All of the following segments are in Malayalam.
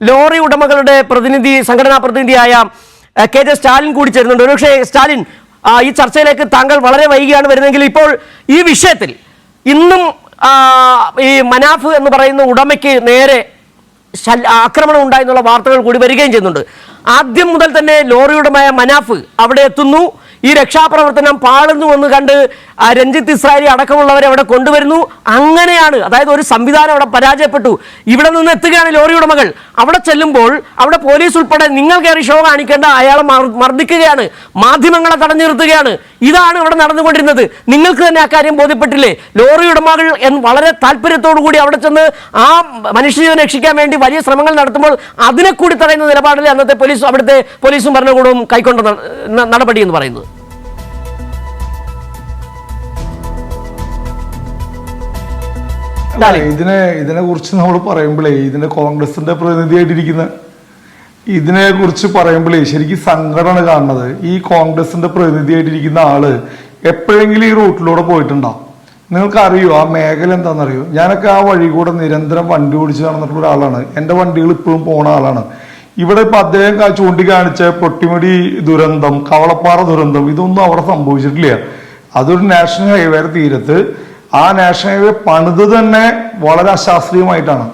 ലോറി ഉടമകളുടെ പ്രതിനിധി സംഘടനാ പ്രതിനിധിയായ കെ ജെ സ്റ്റാലിൻ കൂടി ചേരുന്നുണ്ട്. ഒരുപക്ഷെ സ്റ്റാലിൻ ഈ ചർച്ചയിലേക്ക് താങ്കൾ വളരെ വൈകിയാണ് വരുന്നതെങ്കിൽ ഇപ്പോൾ ഈ വിഷയത്തിൽ ഇന്നും ഈ മനാഫ് എന്ന് പറയുന്ന ഉടമയ്ക്ക് നേരെ ആക്രമണം ഉണ്ടായെന്നുള്ള വാർത്തകൾ കൂടി വരികയും ചെയ്യുന്നുണ്ട്. ആദ്യം മുതൽ തന്നെ ലോറിയുടമായ മനാഫ് അവിടെ എത്തുന്നു. ഈ രക്ഷാപ്രവർത്തനം പാളുന്നു എന്ന് കണ്ട് രഞ്ജിത്ത് ഇസ്രായേലി അടക്കമുള്ളവരെ അവിടെ കൊണ്ടുവരുന്നു. അങ്ങനെയാണ് അതായത് ഒരു സംവിധാനം അവിടെ പരാജയപ്പെട്ടു. ഇവിടെ നിന്ന് എത്തുകയാണ് ലോറി ഉടമകൾ. അവിടെ ചെല്ലുമ്പോൾ അവിടെ പോലീസ് ഉൾപ്പെടെ നിങ്ങൾ കയറി ഷോ കാണിക്കേണ്ട അയാളെ മർദ്ദിക്കുകയാണ്. മാധ്യമങ്ങളെ തടഞ്ഞു നിർത്തുകയാണ്. ഇതാണ് ഇവിടെ നടന്നുകൊണ്ടിരുന്നത്. നിങ്ങൾക്ക് തന്നെ ആ കാര്യം ബോധ്യപ്പെട്ടില്ലേ? ലോറി ഉടമകൾ വളരെ താല്പര്യത്തോടു കൂടി അവിടെ ചെന്ന് ആ മനുഷ്യജീവൻ രക്ഷിക്കാൻ വേണ്ടി വലിയ ശ്രമങ്ങൾ നടത്തുമ്പോൾ അതിനെ കൂടി തടയുന്ന നിലപാടിൽ അന്നത്തെ പോലീസ് അവിടുത്തെ പോലീസും ഭരണകൂടവും കൈക്കൊണ്ട നടപടി എന്ന് പറയുന്നത്. ഇതിനെ ഇതിനെ കുറിച്ച് നമ്മൾ പറയുമ്പോഴേ ഇതിന്റെ കോൺഗ്രസിന്റെ പ്രതിനിധിയായിട്ടിരിക്കുന്ന ഇതിനെ കുറിച്ച് പറയുമ്പോഴേ ശരിക്കും സംഘടന കാണുന്നത്. ഈ കോൺഗ്രസിന്റെ പ്രതിനിധിയായിട്ടിരിക്കുന്ന ആൾ എപ്പോഴെങ്കിലും ഈ റൂട്ടിലൂടെ പോയിട്ടുണ്ടോ? നിങ്ങൾക്ക് അറിയോ ആ മേഖല എന്താണെന്നറിയോ? ഞാനൊക്കെ ആ വഴി കൂടെ നിരന്തരം വണ്ടി ഓടിച്ച് നടന്നിട്ടുള്ള ഒരാളാണ്. എന്റെ വണ്ടികൾ ഇപ്പോഴും പോണ ആളാണ്. ഇവിടെ ഇപ്പൊ അദ്ദേഹം ചൂണ്ടിക്കാണിച്ച പൊട്ടിമുടി ദുരന്തം കവളപ്പാറ ദുരന്തം ഇതൊന്നും അവിടെ സംഭവിച്ചിട്ടില്ല. അതൊരു നാഷണൽ ഹൈവേയുടെ തീരത്ത് ആ നാഷണൽ ഹൈവേ പണിത് തന്നെ വളരെ അശാസ്ത്രീയമായിട്ടാണ്.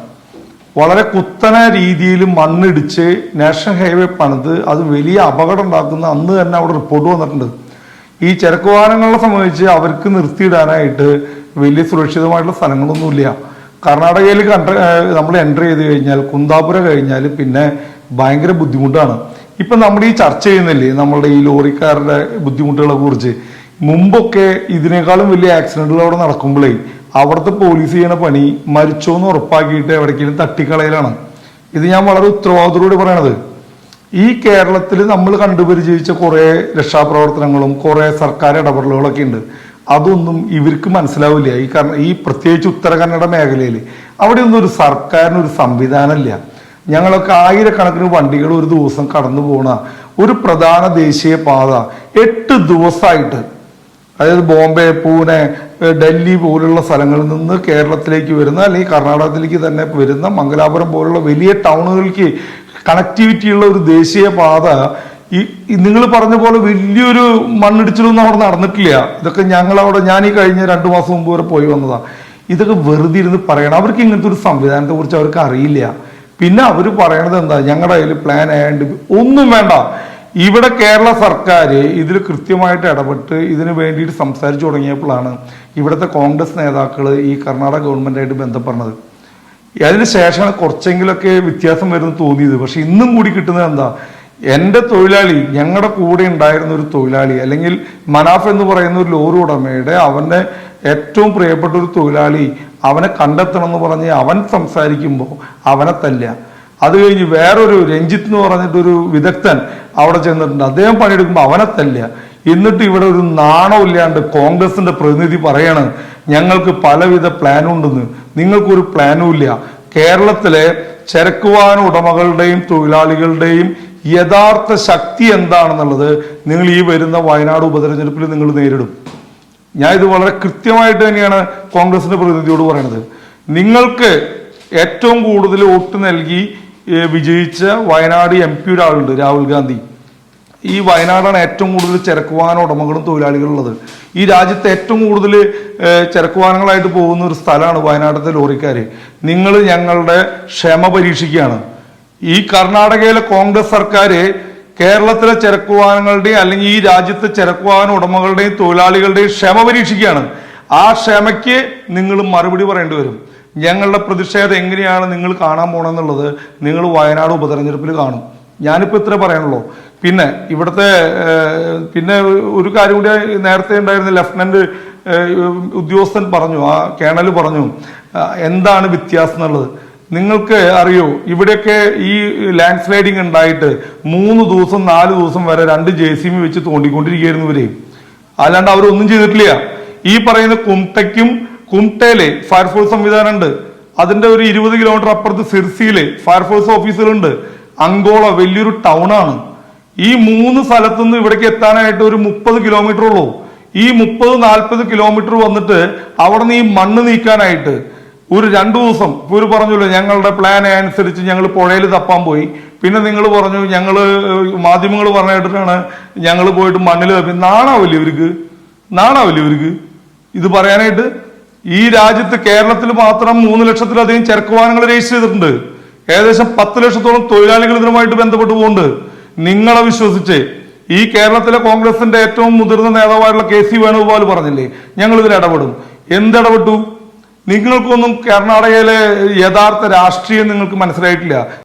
വളരെ കുത്തന രീതിയിൽ മണ്ണിടിച്ച് നാഷണൽ ഹൈവേ പണിത് അത് വലിയ അപകടം ഉണ്ടാക്കുന്ന അന്ന് തന്നെ അവിടെ റിപ്പോർട്ട് വന്നിട്ടുണ്ട്. ഈ ചരക്ക് വാഹനങ്ങളെ സംബന്ധിച്ച് അവർക്ക് നിർത്തിയിടാനായിട്ട് വലിയ സുരക്ഷിതമായിട്ടുള്ള സ്ഥലങ്ങളൊന്നുമില്ല. കർണാടകയിൽ കണ്ട നമ്മൾ എന്റർ ചെയ്ത് കഴിഞ്ഞാൽ കുന്താപുര കഴിഞ്ഞാൽ പിന്നെ ഭയങ്കര ബുദ്ധിമുട്ടാണ്. ഇപ്പം നമ്മൾ ഈ ചർച്ച ചെയ്യുന്നില്ലേ നമ്മളുടെ ഈ ലോറിക്കാരുടെ ബുദ്ധിമുട്ടുകളെ കുറിച്ച്? മുമ്പൊക്കെ ഇതിനേക്കാളും വലിയ ആക്സിഡന്റുകൾ അവിടെ നടക്കുമ്പോഴേ അവിടുത്തെ പോലീസ് ചെയ്യുന്ന പണി മരിച്ചോന്ന് ഉറപ്പാക്കിയിട്ട് എവിടേക്കെങ്കിലും തട്ടിക്കളയിലാണ്. ഇത് ഞാൻ വളരെ ഉത്തരവാദിത്തോടെ പറയണത്. ഈ കേരളത്തിൽ നമ്മൾ കണ്ടുപരിചയിച്ച കുറേ രക്ഷാപ്രവർത്തനങ്ങളും കുറേ സർക്കാർ ഇടപെടലുകളൊക്കെ ഉണ്ട്. അതൊന്നും ഇവർക്ക് മനസ്സിലാവില്ല. ഈ കാരണം ഈ പ്രത്യേകിച്ച് ഉത്തര കന്നഡ മേഖലയിൽ അവിടെ ഒന്നും ഒരു സർക്കാരിന് ഒരു സംവിധാനമില്ല. ഞങ്ങളൊക്കെ ആയിരക്കണക്കിന് വണ്ടികൾ ഒരു ദിവസം കടന്നു പോണ ഒരു പ്രധാന ദേശീയ പാത എട്ട് ദിവസമായിട്ട് അതായത് ബോംബെ പൂനെ ഡൽഹി പോലുള്ള സ്ഥലങ്ങളിൽ നിന്ന് കേരളത്തിലേക്ക് വരുന്ന അല്ലെങ്കിൽ കർണാടകത്തിലേക്ക് തന്നെ വരുന്ന മംഗലാപുരം പോലുള്ള വലിയ ടൗണുകൾക്ക് കണക്ടിവിറ്റി ഉള്ള ഒരു ദേശീയ പാത ഈ നിങ്ങൾ പറഞ്ഞ പോലെ വലിയൊരു മണ്ണിടിച്ചിലൊന്നും അവിടെ നടന്നിട്ടില്ല. ഇതൊക്കെ ഞങ്ങൾ അവിടെ ഞാൻ ഈ കഴിഞ്ഞ രണ്ടു മാസം മുമ്പ് വരെ പോയി വന്നതാണ് ഇതൊക്കെ വെറുതെ ഇരുന്ന് പറയണം. അവർക്ക് ഇങ്ങനത്തെ ഒരു സംവിധാനത്തെ കുറിച്ച് അവർക്ക് അറിയില്ല. പിന്നെ അവർ പറയണത് എന്താ? ഞങ്ങളുടെ കയ്യിൽ പ്ലാൻ ആയതുകൊണ്ട് ഒന്നും വേണ്ട. ഇവിടെ കേരള സർക്കാർ ഇതിൽ കൃത്യമായിട്ട് ഇടപെട്ട് ഇതിന് വേണ്ടിയിട്ട് സംസാരിച്ചു തുടങ്ങിയപ്പോഴാണ് ഇവിടുത്തെ കോൺഗ്രസ് നേതാക്കൾ ഈ കർണാടക ഗവൺമെന്റായിട്ട് ബന്ധപ്പെടുന്നത് അതിന് ശേഷമാണ് കുറച്ചെങ്കിലൊക്കെ വ്യത്യാസം വരുന്നത് തോന്നിയത്. പക്ഷെ ഇന്നും കൂടി കിട്ടുന്നത് എന്താ? എന്റെ തൊഴിലാളി ഞങ്ങളുടെ കൂടെ ഉണ്ടായിരുന്ന ഒരു തൊഴിലാളി അല്ലെങ്കിൽ മനാഫ് എന്ന് പറയുന്ന ഒരു ലോറി ഉടമയുടെ അവന്റെ ഏറ്റവും പ്രിയപ്പെട്ട ഒരു തൊഴിലാളി അവനെ കണ്ടെത്തണം എന്ന് പറഞ്ഞ് അവൻ സംസാരിക്കുമ്പോൾ അവനെ തല്ല അത് കഴിഞ്ഞ് വേറൊരു രഞ്ജിത്ത് എന്ന് പറഞ്ഞിട്ടൊരു വിദഗ്ധൻ അവിടെ ചെന്നിട്ടുണ്ട്. അദ്ദേഹം പണിയെടുക്കുമ്പോൾ അവനെ തല്ല എന്നിട്ട് ഇവിടെ ഒരു നാണമില്ലാണ്ട് കോൺഗ്രസിന്റെ പ്രതിനിധി പറയാണ് ഞങ്ങൾക്ക് പലവിധ പ്ലാനും ഉണ്ടെന്ന്. നിങ്ങൾക്കൊരു പ്ലാനും ഇല്ല. കേരളത്തിലെ ചരക്ക് വാഹന ഉടമകളുടെയും തൊഴിലാളികളുടെയും യഥാർത്ഥ ശക്തി എന്താണെന്നുള്ളത് നിങ്ങൾ ഈ വരുന്ന വയനാട് ഉപതെരഞ്ഞെടുപ്പിൽ നിങ്ങൾ നേരിടും. ഞാൻ ഇത് വളരെ കൃത്യമായിട്ട് തന്നെയാണ് കോൺഗ്രസിന്റെ പ്രതിനിധിയോട് പറയുന്നത് നിങ്ങൾക്ക് ഏറ്റവും കൂടുതൽ വോട്ട് നൽകി വിജയിച്ച വയനാട് എം പി ഒരാളുണ്ട് രാഹുൽ ഗാന്ധി. ഈ വയനാടാണ് ഏറ്റവും കൂടുതൽ ചരക്ക് വാഹന ഉടമകളും തൊഴിലാളികളും ഉള്ളത്. ഈ രാജ്യത്ത് ഏറ്റവും കൂടുതൽ ഏഹ്, ചരക്ക് വാഹനങ്ങളായിട്ട് പോകുന്ന ഒരു സ്ഥലമാണ് വയനാട്ടിലെ ലോറിക്കാർ നിങ്ങൾ ഞങ്ങളുടെ ക്ഷമ പരീക്ഷിക്കുകയാണ്. ഈ കർണാടകയിലെ കോൺഗ്രസ് സർക്കാർ കേരളത്തിലെ ചരക്ക് വാഹനങ്ങളുടെയും അല്ലെങ്കിൽ ഈ രാജ്യത്തെ ചരക്ക് വാഹന ഉടമകളുടെയും തൊഴിലാളികളുടെയും ക്ഷമ പരീക്ഷിക്കുകയാണ്. ആ ക്ഷമയ്ക്ക് നിങ്ങൾ മറുപടി പറയേണ്ടി വരും. ഞങ്ങളുടെ പ്രതിഷേധം എങ്ങനെയാണ് നിങ്ങൾ കാണാൻ പോണെന്നുള്ളത് നിങ്ങൾ വയനാട് ഉപതെരഞ്ഞെടുപ്പിൽ കാണും. ഞാനിപ്പോൾ ഇത്ര പറയാനുള്ളൂ. പിന്നെ ഇവിടുത്തെ പിന്നെ ഒരു കാര്യം കൂടി നേരത്തെ ഉണ്ടായിരുന്ന ലഫ്റ്റനന്റ് ഉദ്യോഗസ്ഥൻ പറഞ്ഞു ആ കേണൽ പറഞ്ഞു എന്താണ് വ്യത്യാസം എന്നുള്ളത്. നിങ്ങൾക്ക് അറിയോ ഇവിടെയൊക്കെ ഈ ലാൻഡ് സ്ലൈഡിങ് ഉണ്ടായിട്ട് മൂന്ന് ദിവസം നാല് ദിവസം വരെ രണ്ട് ജെ സി ബി വെച്ച് തോണ്ടിക്കൊണ്ടിരിക്കുകയായിരുന്നു ഇവരെയും അല്ലാണ്ട് അവരൊന്നും ചെയ്തിട്ടില്ല. ഈ പറയുന്ന കുംട്ടയ്ക്കും കുംട്ടയിലെ ഫയർഫോഴ്സ് സംവിധാനം ഉണ്ട് അതിന്റെ ഒരു ഇരുപത് കിലോമീറ്റർ അപ്പുറത്ത് സിർസിയിൽ ഫയർഫോഴ്സ് ഓഫീസുകളുണ്ട്. അങ്കോള വലിയൊരു ടൗൺ ആണ് ഈ മൂന്ന് സ്ഥലത്തുനിന്ന് ഇവിടേക്ക് എത്താനായിട്ട് ഒരു മുപ്പത് കിലോമീറ്റർ ഉള്ളൂ. ഈ മുപ്പത് നാൽപ്പത് കിലോമീറ്റർ വന്നിട്ട് അവിടെ നിന്ന് ഈ മണ്ണ് നീക്കാനായിട്ട് ഒരു രണ്ടു ദിവസം ഒരു പറഞ്ഞല്ലോ ഞങ്ങളുടെ പ്ലാൻ അനുസരിച്ച് ഞങ്ങൾ പുഴയിൽ തപ്പാൻ പോയി. പിന്നെ നിങ്ങൾ പറഞ്ഞു ഞങ്ങൾ മാധ്യമങ്ങൾ പറഞ്ഞിട്ടാണ് ഞങ്ങൾ പോയിട്ട് മണ്ണിൽ തപ്പി. നാണാവില്ലേ ഇവർക്ക്? നാണാവില്ലേ ഇവർക്ക്? ഇത് പറയാനായിട്ട് ഈ രാജ്യത്ത് കേരളത്തിൽ മാത്രം മൂന്ന് ലക്ഷത്തിലധികം ചരക്ക് വാഹനങ്ങൾ രജിസ്റ്റർ ചെയ്തിട്ടുണ്ട്. ഏകദേശം പത്ത് ലക്ഷത്തോളം തൊഴിലാളികൾ ഇതിനുമായിട്ട് ബന്ധപ്പെട്ട് പോകുന്നുണ്ട്. നിങ്ങളെ വിശ്വസിച്ച് ഈ കേരളത്തിലെ കോൺഗ്രസിന്റെ ഏറ്റവും മുതിർന്ന നേതാവായിട്ടുള്ള കെ സി വേണുഗോപാൽ പറഞ്ഞില്ലേ? ഞങ്ങൾ ഇതിൽ ഇടപെടും. എന്തിടപെട്ടു? നിങ്ങൾക്കൊന്നും കർണാടകയിലെ യഥാർത്ഥ രാഷ്ട്രീയം നിങ്ങൾക്ക് മനസ്സിലായിട്ടില്ല.